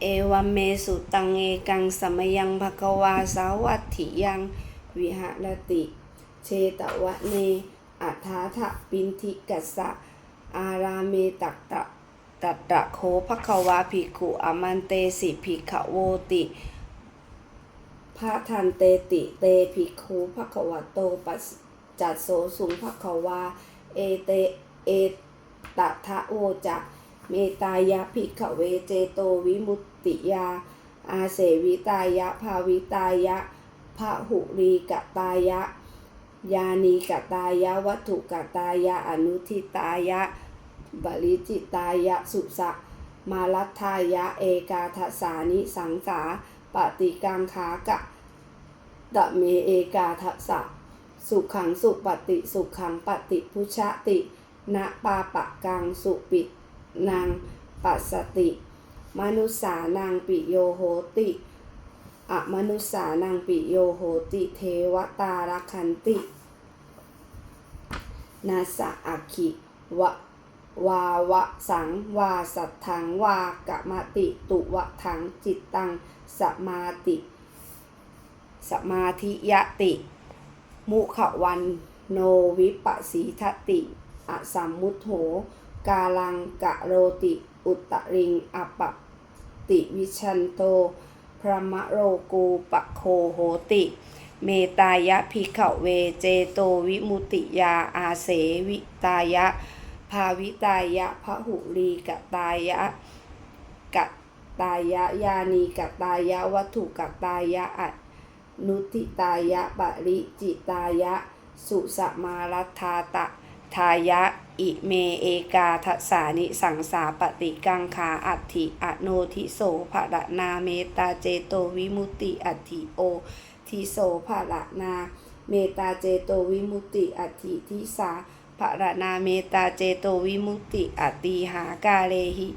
เอวัมเมสุตังเอกังสมยังภควาสาวัตถิยังวิหารติ เชตวะเนอัฏฐาทะปินทิกัสสะอาราเมตักตะตัตตะโคภควาภิกขุอมันเตสิภิกขโวติพระทันเตติเตภิกขุภควโตปัสจัดโสสุงภควาเอเตเอตทะโวจะ เมตายะภิกขเวเจโตวิมุตติยา อาเสวิตายะภาวิตายะพะหุรีกตายะ ยานีกตายะ วัตถุกตายะ อนุทิตายะ บริจิตายะ สุสะมาลัทธายะ เอกาทสานิสังสาปฏิกังขากะตะเมเอกาทสสะสุขังสุปฏิสุขังปฏิพุชติ นะปาปะกังสุปิ นางปัสสติ มนุสสานางปิโยโหติอะมนุสสานางปิโยโหติ เทวตารคันติ นาสะอักขิวะวาวะสังวาสัทธังวากะมติตุวะถังจิตตังสมาติสมาธิยติ มุขวันโนวิปัสสีทติอสัมมุทโธ กาลังกะโรติ อุตตริงอปปติวิชันโต พระมะโรกูปะโคโหติ เมตายะภิกขเวเจโตวิมุติยาอาเสวิตายะ ภาวิตายะพหุลีกตายะกตายะยานีกตายะวัตถุกตายะอนุติตายะปริจิตายะ สุสมารัทธาตะทายะ อิเมเอกาทสานิสังสาปฏิกังขาอัติอโนทิโสภะระนาเมตาเจโตวิมุตติอัติโอทิโสภะระนา เมตาเจโตวิมุตติอัติทิสาภะระนาเมตาเจโตวิมุตติอัติหากาเลหิ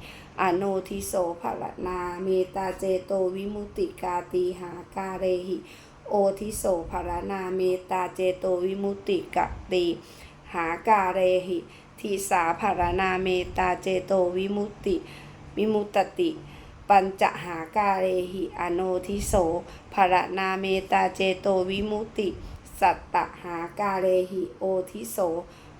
อโนทิโสภะระนา เมตาเจโตวิมุตติกาติหากาเรหิโอทิโสภะนาเมตาเจโตวิมุตติกติหากาเรหิ ทีสาภารนาเมตาเจโตวิมุตติ วิมุตติ ปัญจหากาเรหิอโนทิโสภารนาเมตาเจโตวิมุตติ สัตตหากาเรหิโอทิโส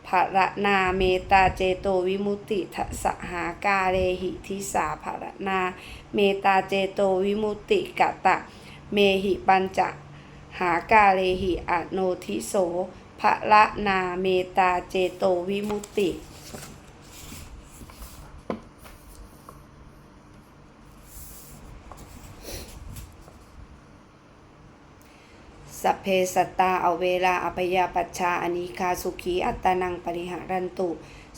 ภารนาเมตาเจโตวิมุตติทัสหากาเรหิทิสาภารนาเมตาเจโตวิมุตติกะตะ เมหิปัญจหากาเลหิอโนทิโส ภะละนาเมตาเจโตวิมุตติ สัพเพสัตตาเอาเวลาอภยาปัชชาอนิคาสุขีอัตตานังปริหารันตุ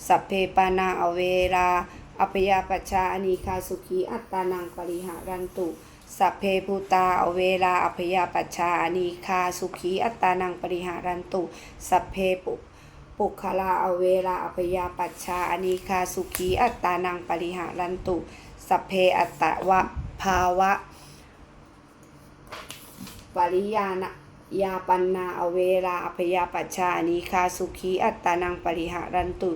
สัพเพปานาเอาเวลาอภยาปัชชาอนิคาสุขีอัตตานังปริหารันตุ สัพเพภูตาเอเวลาอภยาปัชชาอนิคาสุขีอัตตานังปริหารันตุ สัพเพปุปุคลาเอเวลาอภยาปัชชาอนิคาสุขีอัตตานังปริหารันตุ สัพเพอัตตวะภาวะปริยานะยาปันนาอเวลาอภยาปัชชานิคาสุขีอัตตานังปริหารันตุ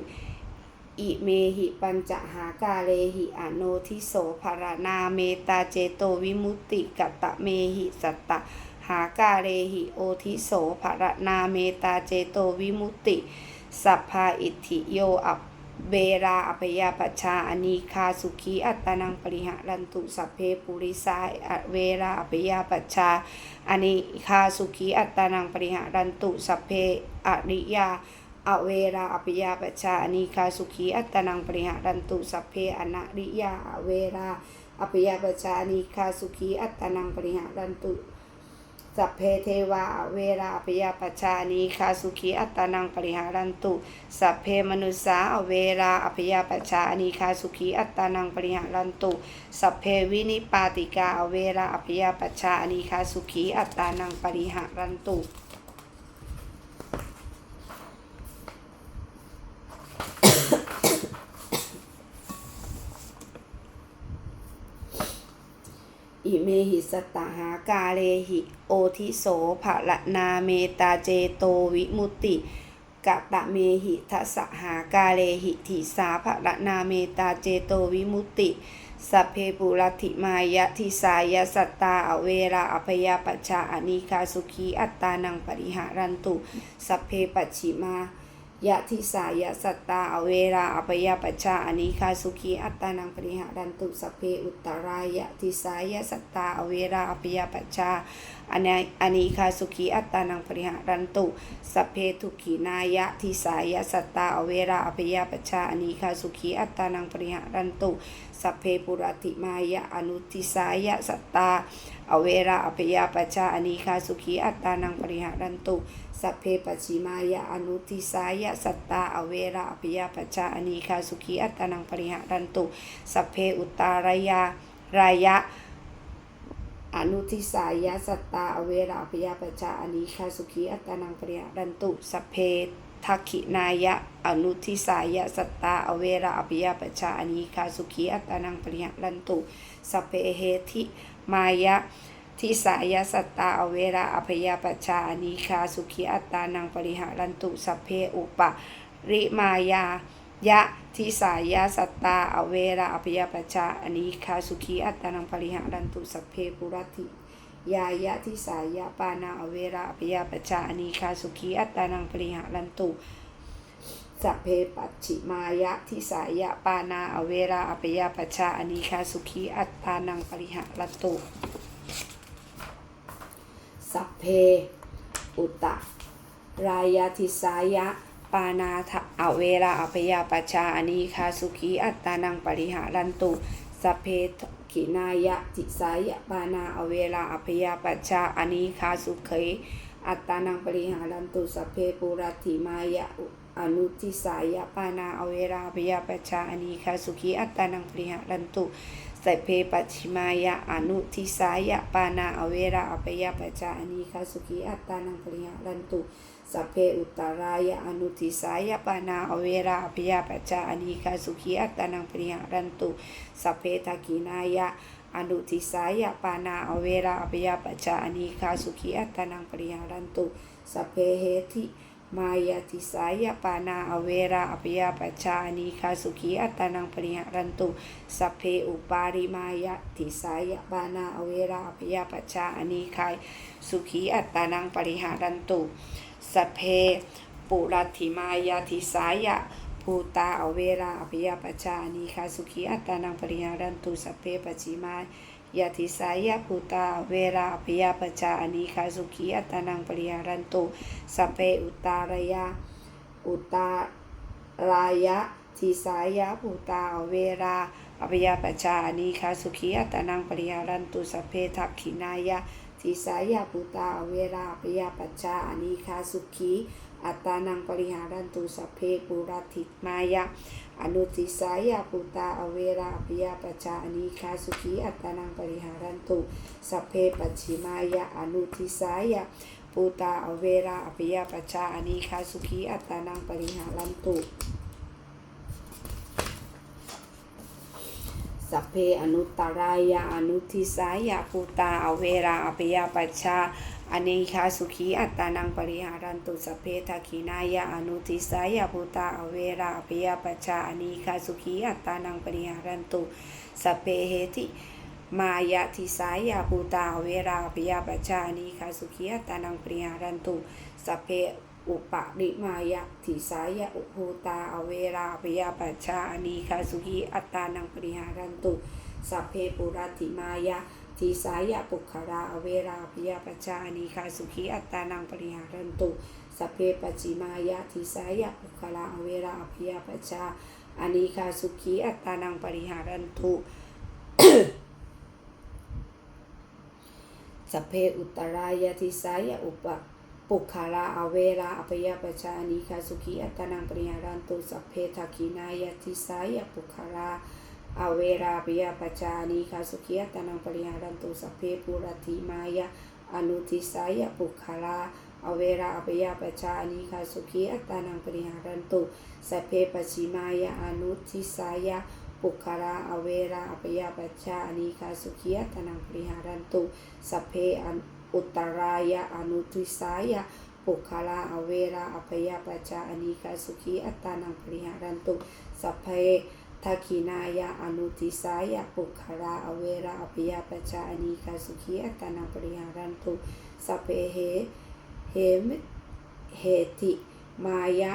อิเมหิปัญจหากาเลหิอโนทิโสภารนาเมตาเจโตวิมุตติกัตตะเมหิสัตตะหากาเลหิโอทิโสภารนาเมตาเจโตวิมุตติสัพพาอิทธิโยอัปเบราอภยาปัชาอนีคาสุขีอัตตานังปริหารันตุสัพเพปุริสาอเวราอภยาปัชาอนิคาสุขีอัตตานังปริหารันตุสัพเพอริยา อเวราอภิยาปชาอนิคาสุขีอัตตานังปริหารันตุสัพเพอนาริยาอเวราอภิยาปชาอนิคาสุขีอัตตานังปริหารันตุสัพเพเทวาอเวราอภิยาปชานิคาสุขีอัตตานังปริหารันตุสัพเพมนุสาอเวราอภิยาปชานิคาสุขีอัตตานังปริหารันตุสัพเพวินิปาติกาอเวราอภิยาปชานิคาสุขีอัตตานังปริหารันตุ อิเมหิสตหากาเลหิโอทิโสภะละนาเมตาเจโตวิมุตติกะตะเมหิทัสหากาเลหิถิสาภรนาเมตาเจโตวิมุตติสัพเพปุรติมายะทิสายะสัตตาอเวราอภยาปัชชาอนิคาสุขีอัตตานังปริหารันตุ สัพเพปัจฉิมา ยะทิสายะสัตตาอเวราอภยาปัชชาอนิคาสุขีอัตตานังปริหารันตุสเพอุตตรายะทิสายะสัตตาอเวราอภยาปัชชาอนัยอนิคาสุขีอัตตานังปริหารันตุสเพทุขีนายะทิสายะสัตตาอเวราอภยาปัชชาอนิคาสุขีอัตตานังปริหารันตุสเพปุรติมายะอนุทิสายะสัตตาอเวราอภยาปัชชาอนิคาสุขีอัตตานังปริหารันตุ สัพเพปจิมายะอนุทิสายะสัตตาอเวราอภิยาปชาอนิคาสุขีอัตตานังปริหารันตุ สัพเพอุตตารายารายะอนุทิสายะสัตตาอเวราอภิยาปชาอนิคาสุขีอัตตานังปริหารันตุ สัพเพทักขินายะอนุทิสายะสัตตาอเวราอภิยาปชาอนิคาสุขีอัตตานังปริหารันตุ สัพเพเหทิมายะ ทิสายะสัตตาอเวราอภยาปัชาอนิคาสุขีอัตตานังปริหารันตุสัพเพอุปะริมายายะทิสายะสัตตาอเวราอภยาปัชาอนิคาสุขีอัตตานังปริหารันตุสัพเพปุรติยายะทิสายะปานาอเวราอภยาปัชาอนิคาสุขีอัตตานังปริหารันตุสัพเพปัจฉิมายะทิสายะปานาอเวราอภยาปชาอนิคาสุขีอัตตานังปริหารันตุ สัพเพ อุตตะรายาทิสายะ ปานาทะอเวราอภยาปัชาอนิคาสุขีอัตตานังปริหารันตุสัพเพขินายะทิสายะปานาอเวราอภยาปัชาอนิคาสุขีอัตตานังปริหารันตุสัพเพปุรัติมายะอนุทิสายะปานาอเวราอภยาปัชาอนิคาสุขีอัตตานังปริหารันตุ สัพเพปัจฉิมายะอนุทิสายะปานาอเวราอภยปัจจาอนิคาสุขีอัตตานังปริหารันตุสัพเพอุตตรายะอนุทิสายะปานาอเวราอภยปัจจาอนิคาสุขีอัตตานังปริหารันตุสัพเพทักินายะอนุทิสายะปานาอเวราอภยปัจจาอนิคาสุขีอัตตานังปริหารันตุสัพเพเหติ มายาทิสายะปานาอเวราอภยาปัจจาอนิคาสุขีอัตตานังปริหารันตุสัพเพอุปาริมายะทิสายะปานาอเวราอภยาปชาอนิคายสุขีอัตตานังปริหารันตุสัพเพปุรัติมายะทิสายะภูตาอเวราอภยาปชาอนิคาสุขีอัตตานังปริหารันตุสัพเพปัจฉิมา ยะทิสายะภูตา เวราอภยปัชชาอนิคาสุขีอัตานังปริหารันตุสัพเพอุตารยะอุตารายะทิสายะภูตา เวราอภยปัชานิคาสุขีอัตานังปริหารันตุสัพเพทักขินายะทิสายะปุตตา เวราอภยปัชานิคาสุขีอัตานังปริหารันตุสัพเพปุรัติมายะ อนุทิสายาปุตตาอเวราอภยาปชาอนิคาสุขีอัตตานังปริหารันตุสัพเพปัชิมายะอนุทิสายาปุตตาอเวราอภยาปชาอนิคาสุขีอัตตานังปริหารันตุ สัพเพอนุตตรายะอนุทิสายะภูตาอเวราอภิยาปัชชาอเนคาสุขีอัตตานังปริหารันตุสัพเพทักขินายะอนุทิสายะภูตาอเวราอภิยาปัชชาอเนคาสุขีอัตตานังปริหารันตุสัพเพเหติมายะทิสายะภูตาอเวราอภิยาปัชชาอเนคาสุขีอัตตานังปริหารันตุสัพเพ อุปะริมายะทิสายะอุภูตาอเวราอภยปัชชาอนีคาสุขีอัตตานังปริหารันตุสัพเพปุรติมายะทิสายะปุคาราอเวราอภยปัชชาอนีคาสุขีอัตตานังปริหารันตุสัพเพปัจิมายะทิสายะปุคาราอเวราอภยปัชชาอนีคาสุขีอัตตานังปริหารันตุสัพเพอุตตรายะทิสายะอุป ปุคาราอเวราอภยปัชานิคาสุขีอัตตานังปริหารันตุสัพเพทักขินายะทิสายปุคาราอเวราอภยปัชานิคาสุขีอัตตานังปริหารันตุสัพเพปุรติมายะอนุทิสายปุคาราอเวราอภยปัชานิคาสุขีอัตตานังปริหารันตุสัพเพปัจฉิมายะอนุทิสายะปุคาราอเวราอภยปัชานิคาสุขีอัตตานังปริหารันตุสัพเพ อุตตรายะอนุทิสายะปุคลาอเวราอภยาปัจจาอนิคาสุขีอัตตานังปริหารันตุสัพเพทักขินายะอนุติสายะปุคลาอเวราอภยาปัจจาอนิคาสุขีอัตตานังปริหารันตุสัพเพเหเหมเหติมายะ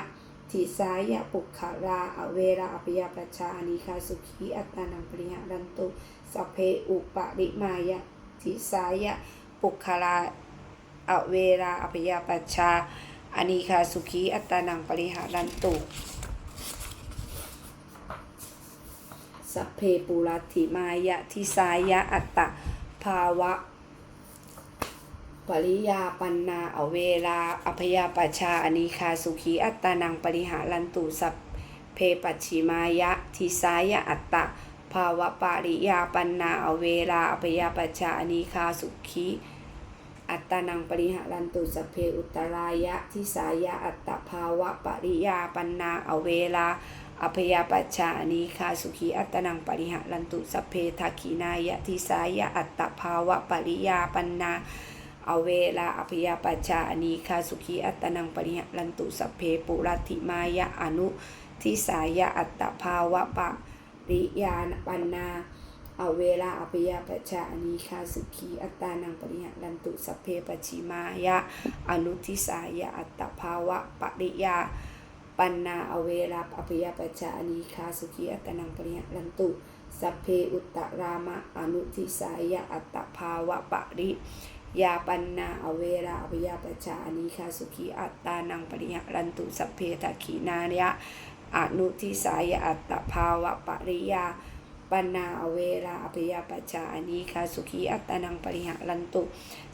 ทิสายะปุคราอเวราอภยาปัจจาอนิคาสุขีอัตตานังปริหารันตุสัพเพอุปริมายะทิสายะ ปุคลาอเวราอภยาปัชชาอานิคาสุขีอัตตานังปริหารันตุสัพเพปุรัติมายะทิสายะอัตตะภาวะ ปริยาปันนาอเวราอภยาปัชาอนิคาสุขีอัตตานังปริหารันตุสัพเพปัจฉิมายะทิสายะอัตตะ ภาวะปริยาปันนาเวราอภยาปัชานิคาสุขีอัตตานังปริหารันตุสเพอุตรายะทิสายะอัตตภาวะปริยาปันนาอเวลาอภยาปัจจานีคาสุขีอัตตนังปริหารันตุสเพทักขินายะทิสายะอัตตภาวะปริยาปันนาอเวลาอภยาปัจจานีคาสุขีอัตตนังปริหารันตุสเพปุรัติมายะอนุทิสายะอัตตภาวะป ริยาปันนาเอาเวลาอภิยาปชาอนีคาสุขีอัตตานังปริหารันตุสัพเพปชิมายะ อนุทิสายะอัตตภาวะปริยาปันนาอเวลาอภิยาปชาอนีคาสุขีอัตตานังปริหารันตุสัพเพอุตตรามะอนุทิสายะอัตตภาวะปริยาปันนาอเวลาอภิยาปชาอนีคาสุขีอัตตานังปริหารันตุสัพเพตขีนายะ อนุทิสายอัตตภาวะปริยาปนาเวราอภิยาปชาอนิคาสุขีอัตานังปริหารันตุ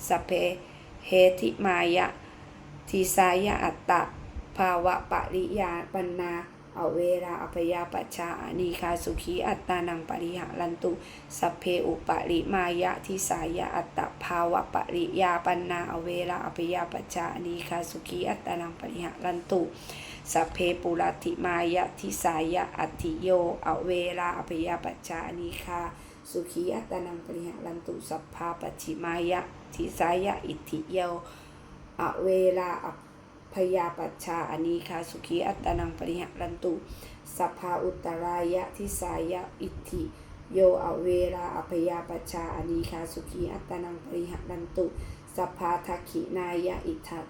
สเพเหติมายะทิสายอัตตภาวะปริยาปนา อเวราอภยาปชาอานิคาสุขีอัตตานังปริหารันตุสัพเพอุปริมายะทิสายะอัตตภาวะปริยาปันนาอเวราอภยาปชาอานิคาสุขีอัตตานังปริหารันตุสัพเพปุรัติมายะทิสายะอัติโยอเวราอภยาปัจจานิคาสุขีอัตตนังปริหารันตุสัพพาปชิมายะทิสายะอิทธิโยอเวราอ ภยาปัจจาอนิคาสุขีอัตนังปริหารันตุสัพพาอุตตรายะทิสายะอิทธิโยอเวราอภยาปัจจาอนิคาสุขีอัตนังปริหารันตุสัพพาทักขินายะอิทัต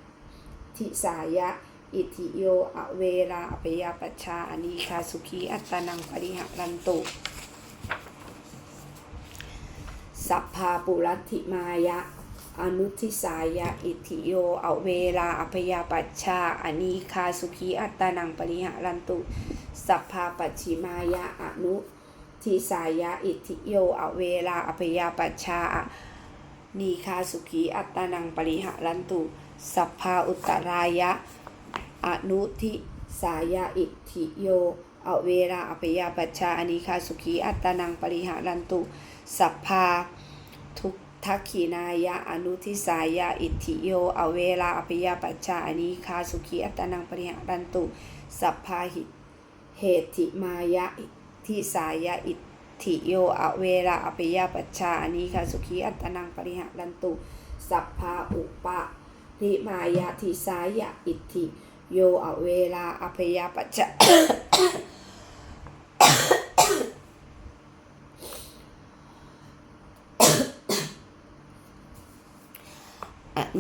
ทิสายะอิทิโยอเวราอภยาปัชชาอนีคาสุขีอัตตานังปริหารันตุสัพพาปุรัติมายะ อนุทิสายะอิทิโย เอาเวราอภยาปัชชาอนีคาสุขีอัตตานังปริหารันตุ สัพพาปัจฉิมายะอนุทิสายะอิทิโย เอาเวราอภยาปัชชานีคาสุขีอัตตานังปริหารันตุ สัพพาอุตตรายะอนุทิสายาอิทิโยเอาเวราอภยาปัชชาอนิคาสุขีอัตตานังปริหารันตุ สัพพาทุก ทักขีนายะอนุทิสายาอิทธิโย อเวราอภิยาปัชชาอนิคาสุขีอัตตานังปริหารันตุ สัพพาหิเหติมายะทิสายาอิทธิโย อเวราอภิยาปัชชาอนิคาสุขีอัตตานังปริหารันตุ สัพพาอุปะริมายะทิสายะอิทธิโย อเวลาอภิยาปัจจ อ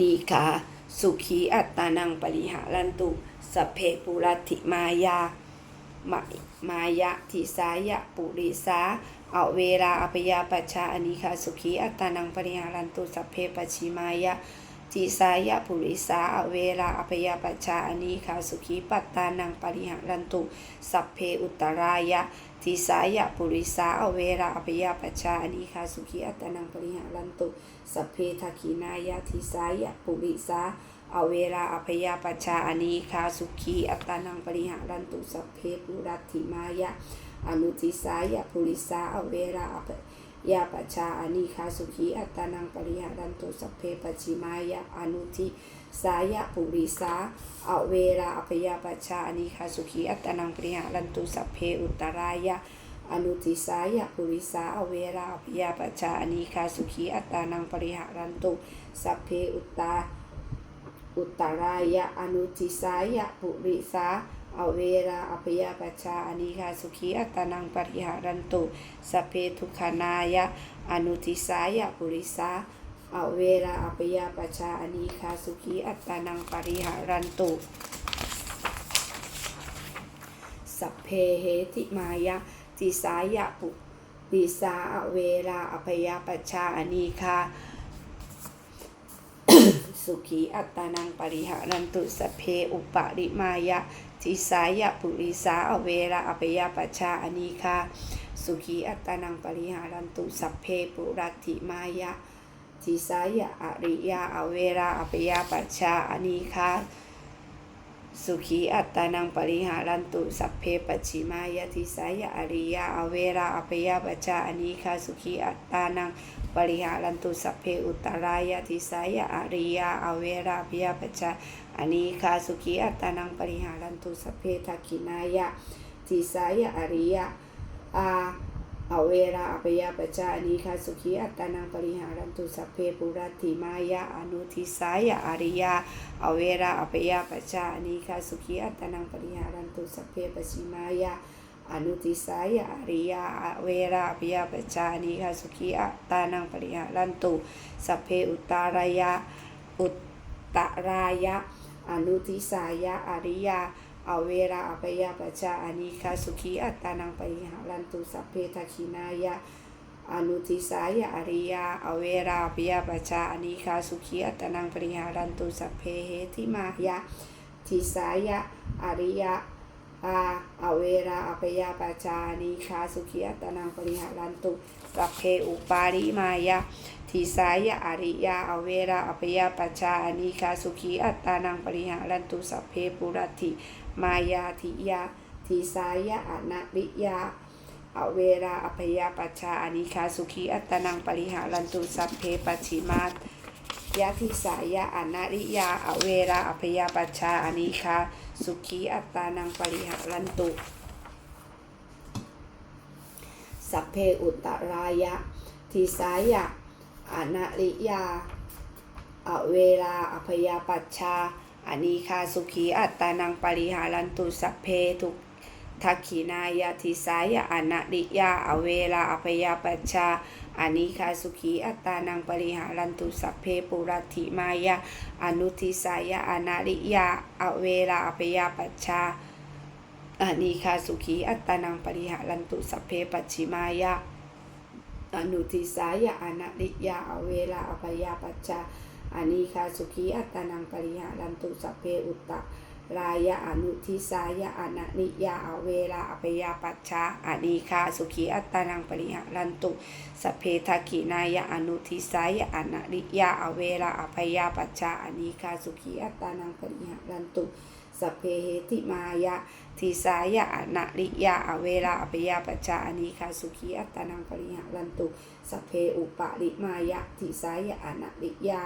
นีคาสุขีอัตตานังปริหารันตุสพเพปุรัติมายามามายะทิสายะปุริสาเอาเวลาอภยาปัชชาอนิคาสุขีอัตตานังปริหารันตุสัพเพปชิมายะทิสายะปุริสาเอาเวลาอภยาปัชชาอนีคาสุขีปัตตานังปริหารันตุสัพเพอุตรายะ ทิสายะปุริสาอเวลาอภยาปชาอนีคาสุขีอัตตานังปริหารันตุสัพเพทักขินายะทิสายะปุริสาอเวลาอภยาปชาอนีคาสุขีอัตตานังปริหารันตุสัพเพปุรัติมายะอนุทิสายะปุริสาอเวลาอภยา ปัชชาอานิคาสุขีอัตตานังปริหารันตุสัพเพปชิมายะอนุทิสายะปุริสาอเวราอภยาปัชาอานิคาสุขีอัตตานังปริหารันตุสัพเพอุตรายะอนุทิสายะปุริสาอเวราอภยาปัชาอานิคาสุขีอัตตานังปริหารันตุสัพเพอุตตาอุตรายะอนุทิสายะปุริสา อเวราอภยปัชชาอนิคาสุขีอัตตนังปริหารันตุสเพทุขานายะอนุทิสายะปุริสาอเวราอภยปัชชาอนิคาสุขีอัตตนังปริหารันตุสัพเพเหติมายะติสายะปุติสาอเวราอภยปัชชาอนีคา สุขีอัตตานังปริหารันตุสเพอุปาริมายะทิสายะปุริสาอเวระอภยปัชาอนีคาสุขีอัตตานังปริหารันตุสัพเพปุรัติมายะทิสายะอริยาอเวระอภยปัชชาอนีคา สุขีอัตตานังปริหารันตุสัพเพปัจฉิมายติสายะอริยาอเวราอภยปัจจาอนิคาสุขีอัตตานังปริหารันตุสัพเพอุตตรายติสายะอริยาอเวราอภยปัจจาอนิคาสุขีอัตตานังปริหารันตุสัพเพทักขินายะติสายะอริยาอา อเวราอภยปัจจานิคาสุขีอัตตานังปริหารันตุสัพเพปุรัติมายะอนุทิสายะอริยาอเวราอภยปัจจานิคาสุขีอัตตนังปริหารันตุสัพเพปชิมายะอนุติสายะอริยาอเวราอภยปัจจานิคาสุขีอัตตานังปริหารันตุสัพเพอุตารายะอุตตรายะอนุติสายะอริยา อเวราอภยปัจจานิคาสุขีอัตตานังปริหารันตุสัพเพทักขินายะอนุทิสายะอริยาอเวราปิยปัจจาอนิคาสุขีอัตตนังปริหารันตุสัพเพเหติมายะทิสายะอริยาอาอเวราอภยปัจจานิคาสุขีอัตตนังปริหารันตุสัพเพอุปาริมายะทิสายะอริยาอเวราอภยปัจจานิคาสุขีอัตตานังปริหารันตุสัพเพปุรัติ มายาทิยาทิสายะอนัริยาอเวราอภยาปัชชาอนิคาสุขีอัตนังปริหารันตุสัพเพปัจฉิมายะทิสายะอนาริยาอเวราอภยาปัชชาอนิคาสุขีอัตานังปริหารันตุสัพเพอุตตรายะทิสายะอนาริยาอเวราอภยาปัชชา อนิคาสุขีอัตตานังปริหารันตุสัพเพทุกทักขินายะทิสายะอนาริยาอเวลาอภยาปัชชาอานิคาสุขีอัตตานังปริหารันตุสัพเพปุรัติมายะอนุทิสายะอนาริยาอเวลาอภยาปัชชาอานิคาสุขีอัตตานังปริหารันตุสัพเพปัจฉิมายะอนุทิสายะอนาริยาอเวลาอภยาปัชชา อนิคาสุขีอัตตานังปริหารันตุสเพอุตตะรายะอนุทิสายะอนานิยาอเวลาอภยาปัชชาอนีคาสุขีอัตตานังปริหารันตุสเพทักขินายะอนุทิสายะอนานิยาอเวลาอภยาปัชชาอนีคาสุขีอัตตานังปริหารันตุสเพเหติมายะทิสายะอนานิยาอเวลาอภยาปัชชาอนีคาสุขีอัตตานังปริหารันตุสเพอุปาริมายะทิสายะอนานิยา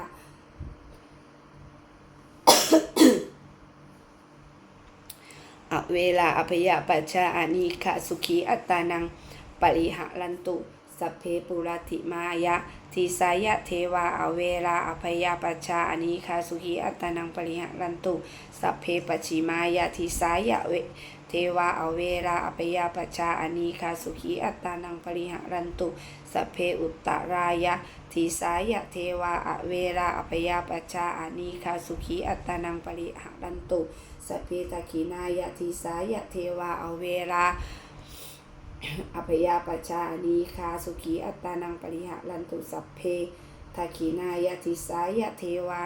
อเวลาอภยปัชชาอานิคาสุขีอัตตานังปริหารันตุสัพเพปุรัติมายะทิสายะเทวาอเวลาอภยปัชชาอานิคาสุขีอัตตานังปริหารันตุสัพเพปชิมายะทิสายะเวเทวาอเวลาอภยปัชชาอานิคาสุขีอัตตานังปริหารันตุ สัพเพอุตตรายะทิสายะเทวาอเวลาอภยาปชาอานิคาสุขีอัตานังปริหารันตุสัพเพตะขีนายะทิสายะเทวาอเวลาอภยาปัชชานีคาสุขีอัตานังปริหารันตุสัพเพทักขีนายะทิสายะเทวา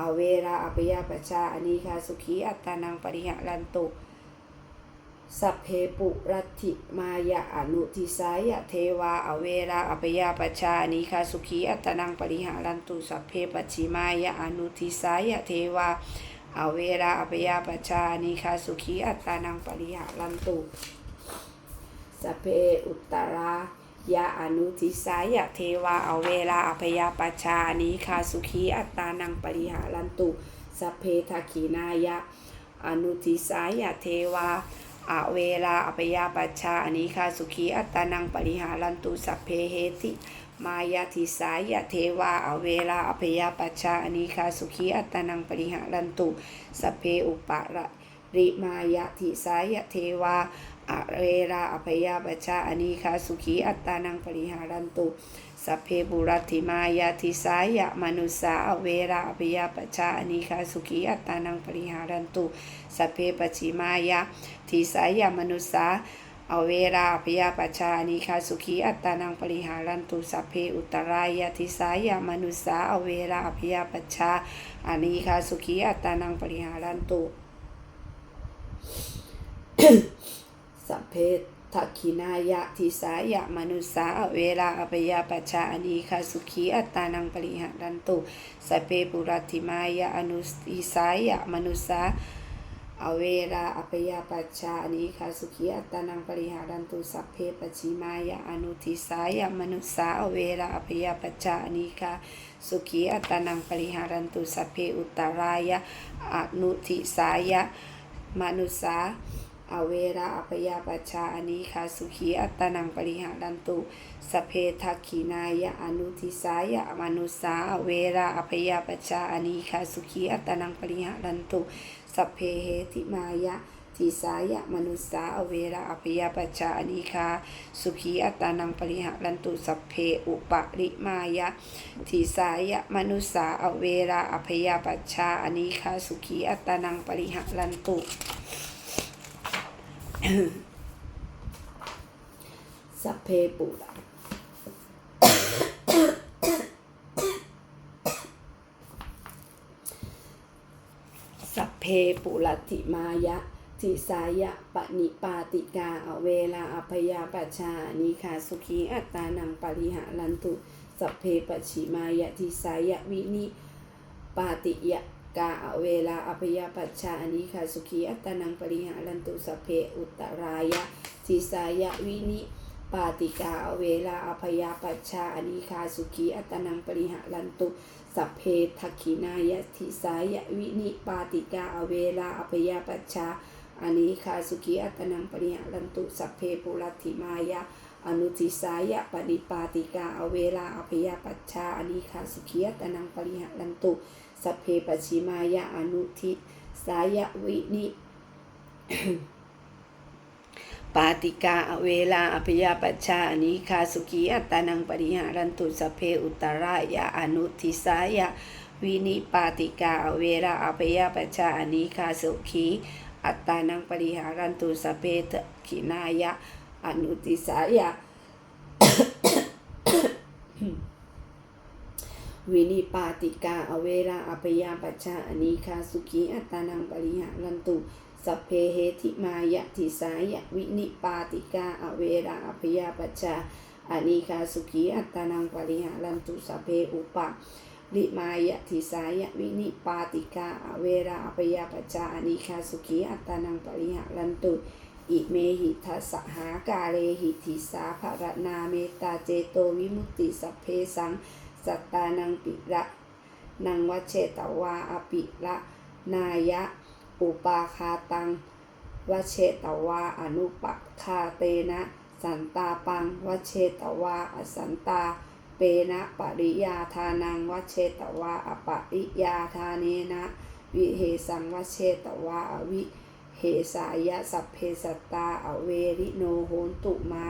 อเวราอภยาปัชชานีคาสุขีอัตานังปริหารันตุ สัพเพปุรัติมายะอนุทิสายะเทวาอเวราอภยาปชานีคาสุขีอัตตานังปริหารันตุสัพเพปัจฉิมายะอนุทิสายะเทวาอเวราอภยาปชานิคาสุขีอัตตานังปริหารันตุสัพเพอุตตรายะอนุทิสายะเทวาอเวราอภยาปชานิคาสุขีอัตตานังปริหารันตุสัพเพทักขีนายะอนุทิสายะเทวา อเวราอภยาปัชชานิคาสุขีอัตตานังปริหารันตุสัพเพเหติมายาทิสายะเทวาอเวราอภยาปัชชาอนิคาสุขีอัตตานังปริหารันตุสพเพอุปะระริมายาทิสายะเทวาอเวราอภยาปัชชาอนิคาสุขีอัตตานังปริหารันตุ สัพเพบุรัติมายาทิสายะมนุสาอเวราอภยาปชาอนิคาสุขีอัตตานังปริหารันตุสัพเพปชิมายาทิสายะมนุสาอเวราพยาปชชานิคาสุขีอัตตานังปริหารันตุสัพเพอุตรายะทิสายามนุสาอเวราพยาปชชาอานิคาสุขีอัตตานังปริหารันตุสัพเพ ทักขินายะทิสายะมนุสาอเวราอภยาปัชาอนิคาสุขีอัตตานังปริหารันตุสัพเพปุรัติมายะอนุทิสายะมนุสาอเวราอภยาปัชชาอนิคาสุขีอัตตานังปริหารันตุสัพเพปชิมายะอนุทิสายะมนุสาอเวราอภยาปัชชาอนิคาสุขีอัตตานังปริหารันตุสัพเพอุตตรายะอนุทิสายะมนุสา อเวราอภยาปชาอนิคาสุขีอัตตานังปริหารันตุสเพทักขินายะอนุทิสายะมนุสาอเวราอภยาปชาอนิคาสุขีอัตตานังปริหารันตุสเพเหติมายะทิสายะมนุสาอเวระอภิยปัชาอนิคาสุขีอัตานังปริหารันตุสเพอุปริมายะทิสายะมนุสาอเวระอภิยปัชาอนิคาสุขีอัตตานังปริหารันตุ สัพเพปุระสัพเพปุรติมายะทิสายะปณิปาติกาอเวลาอภยาปัชชานิคาสุขีอัตตานังปริหารันตุ สัพเพปชิมายะทิสายะวินิปาติยะ กาเวลาอภยาปัชชานิคาสุขีอัตนังปริหารันตุสเพอุตรายะทิสายะวินิปาติกาเวลาอภยาปัชชานิคาสุขีอัตนังปริหารันตุสัพเพทักขินายะทิสายะวินิปาติกาเวลาอภยาปัชชาอานิคาสุขีอัตนังปริหารันตุสัพเพปุรัติมายะอนุทิสายะปฏิปาติกาเวลาอภยาปัชชาอานิคาสุขีอัตนังปริหารันตุ สัพเพปชิมายะอนุทิสายวินิปาติกาอเวลาอภยาปัชชาอนิคาสุขีอัตตานังปริหารันตุสัพเพอุตตรายะอนุทิสายะวินิปาติกาอเวลาอภยาปัชชาอนิคาสุขีอัตตานังปริหารันตุสัพเพทขินายะอนุทิสายะ วินิปาติกา อเวราอภยาปัชชาอนิคาสุขีอัตตานังปริหารันตุสัพเพเหติมายะทิสายะวินิปาติกา อเวราอภยาปัชชาอนิคาสุขีอัตตานังปริหารันตุสัพเพอุปะริมายะทิสายะวินิปาติกา อเวราอภยาปัชชาอนิคาสุขีอัตตานังปริหารันตุอิเมหิทัสหากาเลหิทิสาภรนาเมตตาเจโตวิมุตติสัพเพสัง สัตตานังปิระนังวัชเชตวาอปิละนายะ อุปาคาตังวัชเชตวาอนุปคาเตนะสันตาปังวัชเชตวาอสันตา เปนะปริยาทานังวัชเชตวาอปริยาทาเนนะ วิเหสังวัชเชตวาอวิเหสายะสัพเพสัตตาอเวริโนโหนตุมา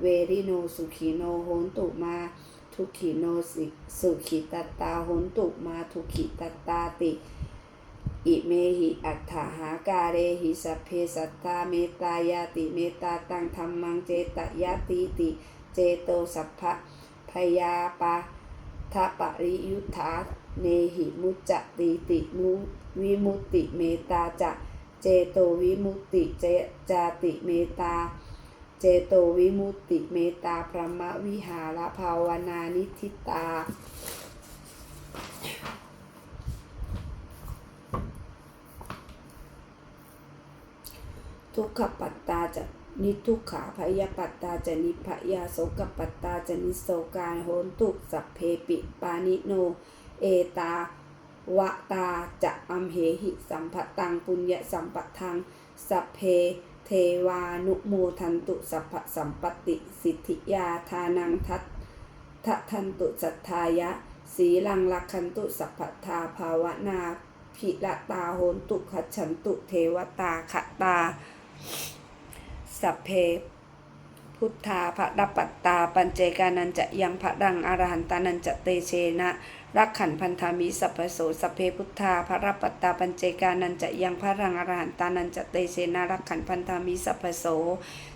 เวริโนสุขีโนโหนตุมา ทุกขิโนสิสุขิตตาหนตุมาทุกขิตตาติ อิเมหิอัฏฐหากาเรหิสัพเพสัตตาเมตตายาติเมตตาตังธรรมังเจตยาติติ เจโตสัพพะพยาปาทปริยุทธาเนหิมุจจติติมุวิมุตติเมตตาจะเจโตวิมุตติเจจติเมตตา เจโตวิมุตติเมตาพระมวิหารภาวนานิทิตา ทุกขปัตตาจะนิทุกขาพยาปัตตาจะนิพยาโสกปัตตาจะนิโสกาโหนตุสัพเพปิปานิโน เอตาวะตาจะอัมเหหิสัมปตังปุญญสัมปทังสัพเพ วานุโมทันตุสัพพสัมปติสิทธิยาทานังทัตทะทันตุสัทธายะ สีลังลักขันตุสัพพทาภาวนาภิละตาโหนตุขัจฉันตุเทวตาขตา สัพเพ พุทธาภะปัตตา ปัญเจกานันจะยังพระดังอรหันตานันจะเตเชนะ รักขันพันธามิสัพพโสสัพเพพุทธาพระรัปตาปัญเจกานันจะยังพระรังอรหันตานันจะเตเสนารักขันพันธามิสัพพโส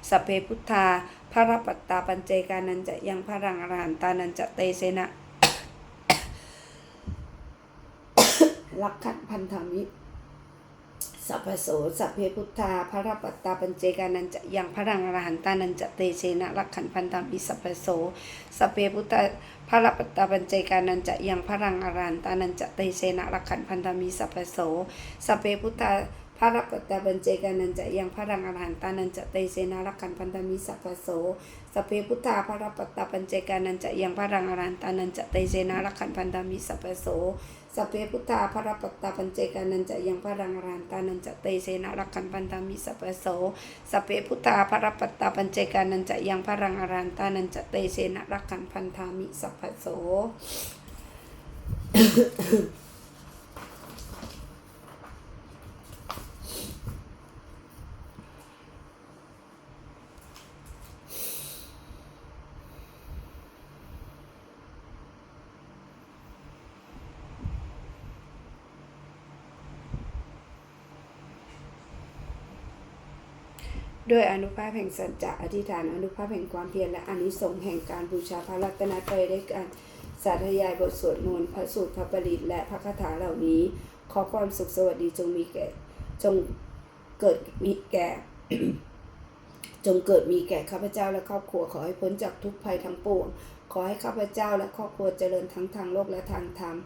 สัพเพพุทธาพระรัปตาปัญเจกานันจะยังพระรังอรหันตานันจะเตเสนะรักขันพันธามิ สัพพโสสัพเพพุทธาพระปัตตาปัญเจกานันจะยังพระรังอรหันตานันจะเตเชนะรักขันพันธามิสัพพโสสัพเพพุทธาพระปัตตาปัญเจกานันจะยังพระรังอรหันตานันจะเตเชนะรักขันพันธามิสัพพโสสัพเพพุทธา พระปัตตาปัญเจกานันจะยังพระรังอรหันตานันจะเตเชนะรักขันพันธมิสัพพโสสัพเพพุทธาพระปัตตาปัญเจกานันจะยังพระรังอรหันตานันจะเตเชนะรักขันพันธมิสัพพโสสัพเพพุทธาภระปัตตาปัญเจกานันจะยังพระรังอรหันตานันจะเตเสนะรักขันปันธามิสัพพโสสัพเพพุทธาภระปัตตาปัญเจกานันจะยังพระรังอรหันตานันจะเตเสนะรักขันพันธามิสัพโส ด้วยอนุภาพแห่งสัจจะอธิษฐานอนุภาพแห่งความเพียรและอานิสงส์แห่งการบูชาพระรัตนตรัยด้วยการสาธยายบทสวดมนต์พระสูตรพระประดิษฐ์และพระคาถาเหล่านี้ ขอความสุขสวัสดีจงมีแก่จงเกิดมีแก่ จงเกิดมีแก่ข้าพเจ้าและครอบครัวขอให้พ้นจากทุกภัยทั้งปวง ขอให้ข้าพเจ้าและครอบครัวเจริญทั้งทางโลกและทางธรรม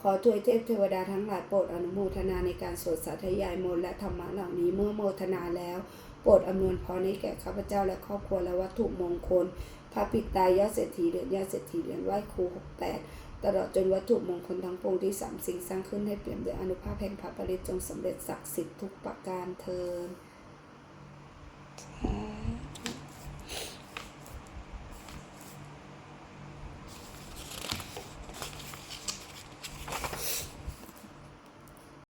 ขอทวยเทพเทวดาทั้งหลายโปรดอนุโมทนาในการสวดสาธยายมนต์และธรรมะเหล่านี้เมื่อโมทนาแล้ว โปรดอำนวยพรให้แก่ข้าพเจ้าและครอบครัวและวัตถุมงคลพระปิตายยอดเศรษฐีเดือนยอดเศรษฐีเดือนไหวครูหกแปดตลอดจนวัตถุมงคลทั้งปวงที่สามสิ่งสร้างขึ้นให้เปลี่ยนด้วยอนุภาพแห่งพระปริจงสำเร็จศักดิ์สิทธิ์ทุกประการเทอญ